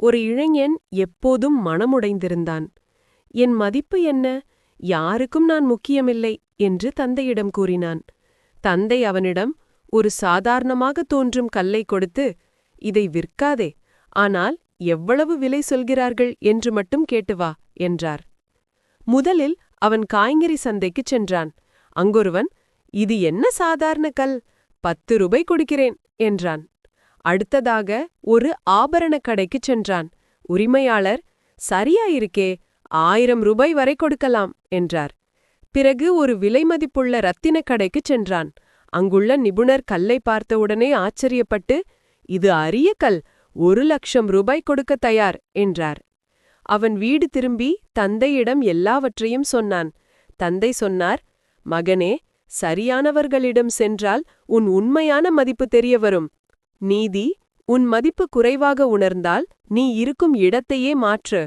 ஒரு இளைஞன் எப்போதும் மனமுடைந்திருந்தான். என் மதிப்பு என்ன? யாருக்கும் நான் முக்கியமில்லை என்று தந்தையிடம் கூறினான். தந்தை அவனிடம் ஒரு சாதாரணமாக தோன்றும் கல்லை கொடுத்து இதை விற்காதே ஆனால் எவ்வளவு விலை சொல்கிறார்கள் என்று மட்டும் கேட்டு வா என்றார். முதலில் அவன் காய்கறி சந்தைக்குச் சென்றான். அங்கொருவன் இது என்ன சாதாரண கல்? பத்து ரூபாய் கொடுக்கிறேன் என்றான். அடுத்ததாக ஒரு ஆபரணக் கடைக்குச் சென்றான். உரிமையாளர் சரியா இருக்கே ஆயிரம் ரூபாய் வரை கொடுக்கலாம் என்றார். பிறகு ஒரு விலை மதிப்புள்ள ரத்தினக் கடைக்குச் சென்றான். அங்குள்ள நிபுணர் கல்லை பார்த்தவுடனே ஆச்சரியப்பட்டு இது அரிய கல் ஒரு லட்சம் ரூபாய் கொடுக்க தயார் என்றார். அவன் வீடு திரும்பி தந்தையிடம் எல்லாவற்றையும் சொன்னான். தந்தை சொன்னார் மகனே சரியானவர்களிடம் சென்றால் உன் உண்மையான மதிப்பு தெரிய வரும். நீதி உன் மதிப்பு குறைவாக உணர்ந்தால் நீ இருக்கும் இடத்தையே மாற்று.